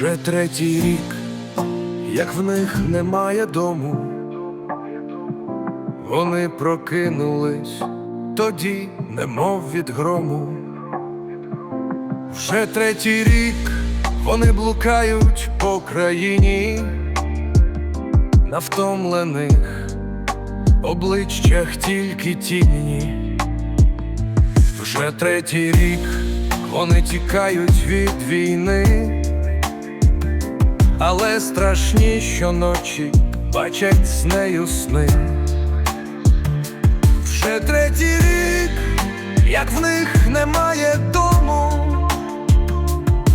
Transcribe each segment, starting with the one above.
Вже третій рік, як в них немає дому. Вони прокинулись тоді, немов від грому. Вже третій рік вони блукають по країні, на втомлених обличчях тільки тіні. Вже третій рік вони тікають від війни, але страшні щоночі бачать з нею сни. Вже третій рік, як в них немає дому,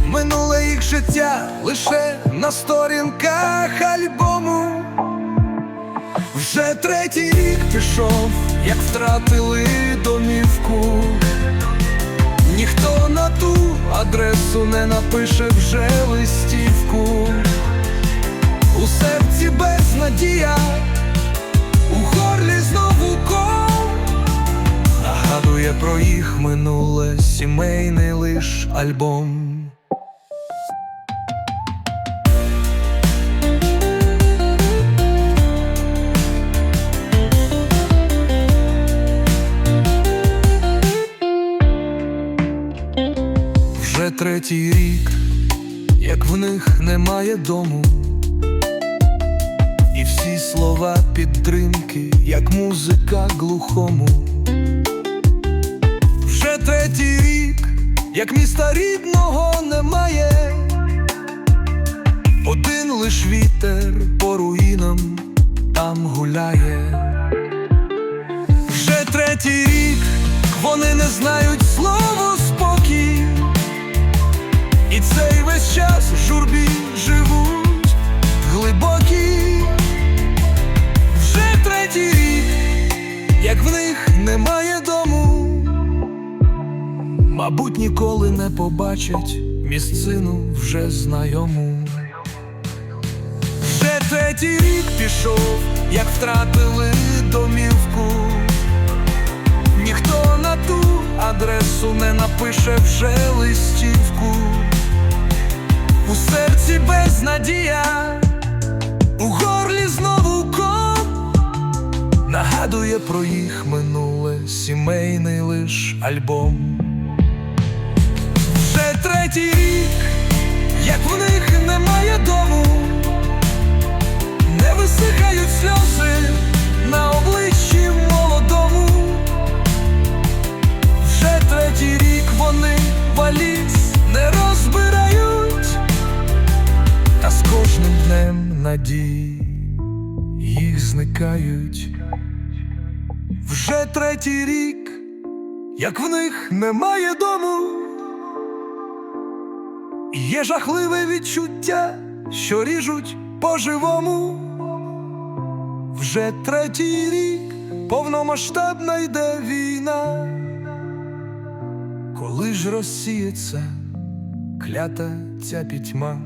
минуле їх життя лише на сторінках альбому. Вже третій рік пішов, як втратили домівку. Ніхто на ту адресу не напише вже листівку. У серці безнадія, у горлі знову ком Нагадує про їх минуле сімейний лиш альбом. Вже третій рік, як в них немає дому, і всі слова підтримки, як музика глухому. Вже третій рік, як міста рідного немає, один лиш вітер по руїнам там гуляє. Вже третій рік вони не знають слово спокій, і цей весь час в журбі живуть мабуть, ніколи не побачать місцину вже знайому. Вже третій рік пішов, як втратили домівку. Ніхто на ту адресу не напише вже листівку. У серці безнадія, у горлі знову ком нагадує про їх минуле сімейний лиш альбом. Вже третій рік, як в них немає дому, не висихають сльози на обличчі молодому. Вже третій рік вони валіз не розбирають, та з кожним днем надії їх зникають. Вже третій рік, як в них немає дому. Є жахливе відчуття, що ріжуть по-живому. Вже третій рік повномасштабна йде війна. Коли ж розсіється клята ця пітьма,